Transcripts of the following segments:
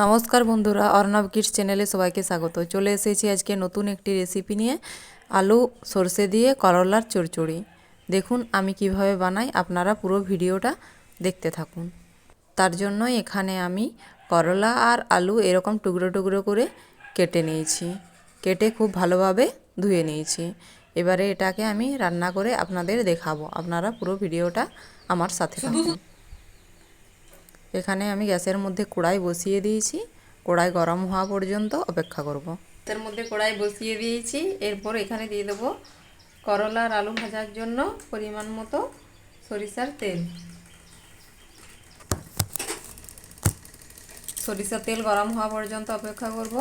নমস্কার বন্ধুরা, অর্ণব কিডস চ্যানেলে সবাইকে স্বাগত। চলে এসেছি আজকে নতুন একটি রেসিপি নিয়ে, আলু সর্ষে দিয়ে করলার চড়চড়ি। দেখুন আমি কীভাবে বানাই, আপনারা পুরো ভিডিওটা দেখতে থাকুন। তার জন্য এখানে আমি করলা আর আলু এরকম টুকরো টুকরো করে কেটে নিয়েছি। কেটে খুব ভালোভাবে ধুয়ে নিয়েছি। এবারে এটাকে আমি রান্না করে আপনাদের দেখাবো। আপনারা পুরো ভিডিওটা আমার সাথে থাকুন। এখানে আমি গ্যাসের মধ্যে কড়াই বসিয়ে দিয়েছি। কড়াই গরম হওয়া পর্যন্ত অপেক্ষা করব। এর মধ্যে কড়াই বসিয়ে দিয়েছি। এরপর এখানে দিয়ে দেবো করলা আর আলু ভাজার জন্য পরিমাণ মতো সরিষার তেল। সরিষার তেল গরম হওয়া পর্যন্ত অপেক্ষা করব।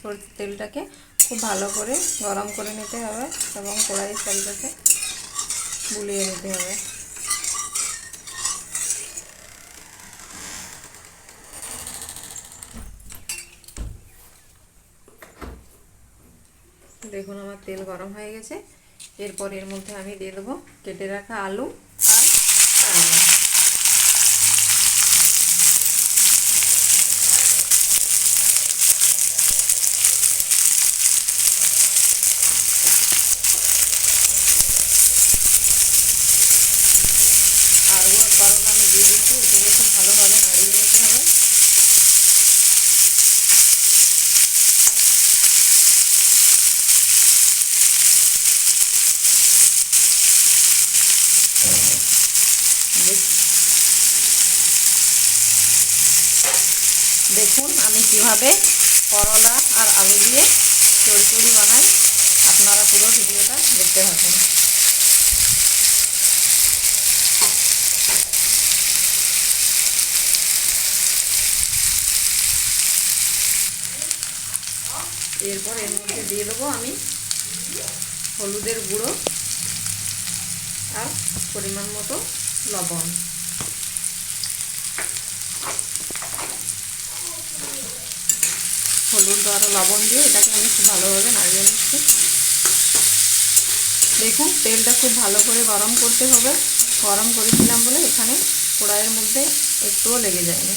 সরিষার তেলটাকে খুব ভালো করে গরম করে নিতে হবে এবং কড়াইয়ের তেলটাকে বুলিয়ে নিতে হবে। দেখুন আমার তেল গরম হয়ে গেছে। এরপর এর মধ্যে আমি দিয়ে দেবো কেটে রাখা আলু আর আলু আর করলা আমি দিয়ে দিচ্ছি, এটাকে খুব ভালোভাবে নাড়িয়ে নিতে হবে। দেখুন, আমি কীভাবে করলা আর আলু দিয়ে চড়চড়ি বানাই, আপনারা পুরো ভিডিওটা দেখতে থাকুন। এরপর এর মধ্যে দিয়ে দেবো আমি হলুদের গুঁড়ো আর পরিমাণ মতো লবণ। হলুদ আর লবণ দিয়ে এটাকে আমি খুব ভালোভাবে নাড়িয়ে নিচ্ছি। দেখুন, তেলটা খুব ভালো করে গরম করতে হবে। গরম করেছিলাম বলে এখানে কড়াইয়ের মধ্যে একটুও লেগে যায়নি।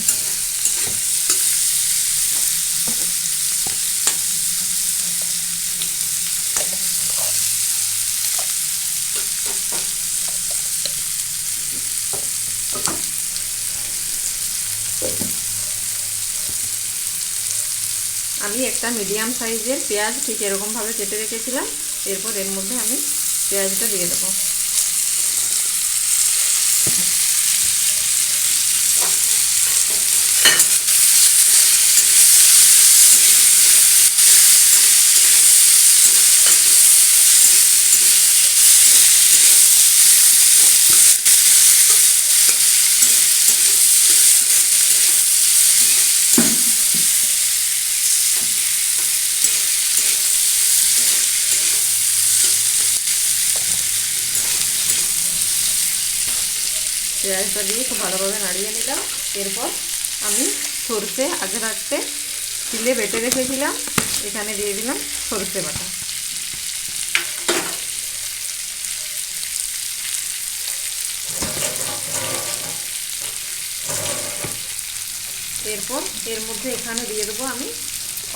আমি একটা মিডিয়াম সাইজের পেঁয়াজ ঠিক এরকমভাবে কেটে রেখেছিলাম। এরপর এর মধ্যে আমি পেঁয়াজটা দিয়ে দেবো। পেঁয়াজটা দিয়ে খুব ভালোভাবে নাড়িয়ে নিলাম। এরপর আমি সরষে আগে রাখতে তিলে বেটে রেখেছিলাম। এখানে দিয়ে দিলাম সরষে বাটা। এরপর এর মধ্যে এখানে দিয়ে দেবো আমি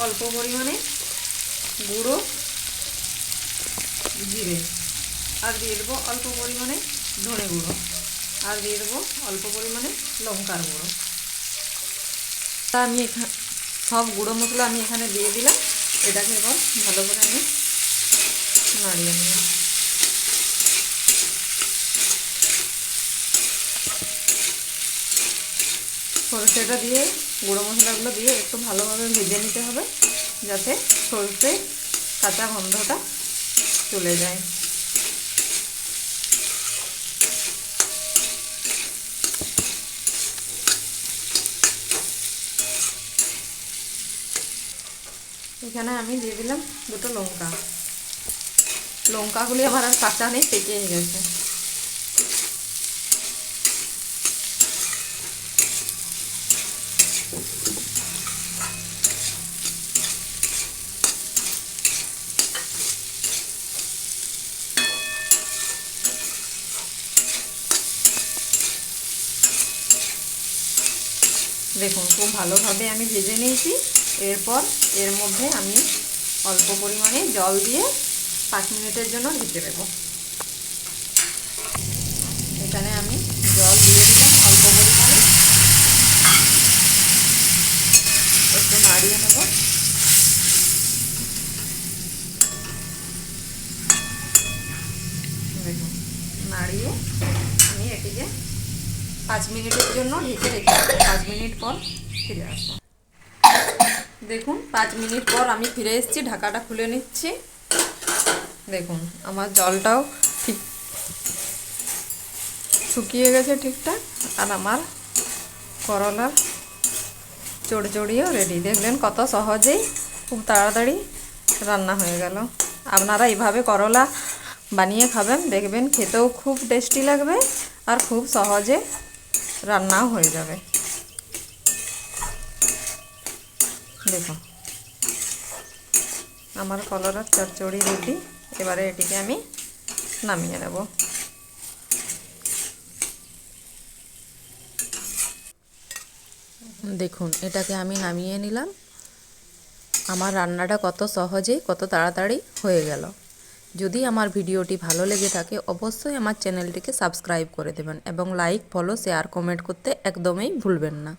অল্প পরিমাণে গুঁড়ো, জিরে। আর দিয়ে দেবো অল্প পরিমাণে ধনে গুঁড়ো। আর দিয়ে দেবো অল্প পরিমাণে লঙ্কার গুঁড়ো। তা আমি এখানে সব গুঁড়ো মশলা আমি এখানে দিয়ে দিলাম। এটাকে এবার ভালো করে আমি নাড়িয়ে নেব। সরষেটা দিয়ে, গুঁড়ো মশলাগুলো দিয়ে একটু ভালোভাবে ভেজে নিতে হবে, যাতে সরষে কাঁচা গন্ধটা চলে যায়। এখানে আমি দিয়ে দিলাম দুটো লঙ্কা। লঙ্কাগুলি আমার আর কাঁচা নেই পেকে গেছে। দেখুন, খুব ভালোভাবে আমি ভেজে নিয়েছি। এরপর এর মধ্যে আমি অল্প পরিমাণে জল দিয়ে পাঁচ মিনিটের জন্য ঢেকে দেবো। এখানে আমি জল দিয়ে দিলাম অল্প পরিমাণে। একটু নাড়িয়ে নেব। দেখুন, নাড়িয়ে আমি এটিকে পাঁচ মিনিটের জন্য ঢেকে রেখে পাঁচ মিনিট পর ফিরে আসব। দেখুন, পাঁচ মিনিট পর আমি ফিরে এসেছি, ঢাকাটা খুলে নিচ্ছি। দেখুন, আমার জলটাও ঠিক শুকিয়ে গেছে ঠিকঠাক, আর আমার করলার চড়চড়িও রেডি দেখলেন কত সহজেই খুব তাড়াতাড়ি রান্না হয়ে গেল। আপনারা এইভাবে করলা বানিয়ে খাবেন, দেখবেন খেতেও খুব টেস্টি লাগবে আর খুব সহজে রান্নাও হয়ে যাবে। দেখুন আমার কলরার চচ্চড়ি রেডি এবারে এটিকে আমি নামিয়ে নেব। দেখুন, এটাকে আমি নামিয়ে নিলাম। আমার রান্নাটা কত সহজেই, কত তাড়াতাড়ি হয়ে গেল। যদি আমার ভিডিওটি ভালো লেগে থাকে, অবশ্যই আমার চ্যানেলটিকে সাবস্ক্রাইব করে দেবেন এবং লাইক, ফলো শেয়ার কমেন্ট করতে একদমই ভুলবেন না।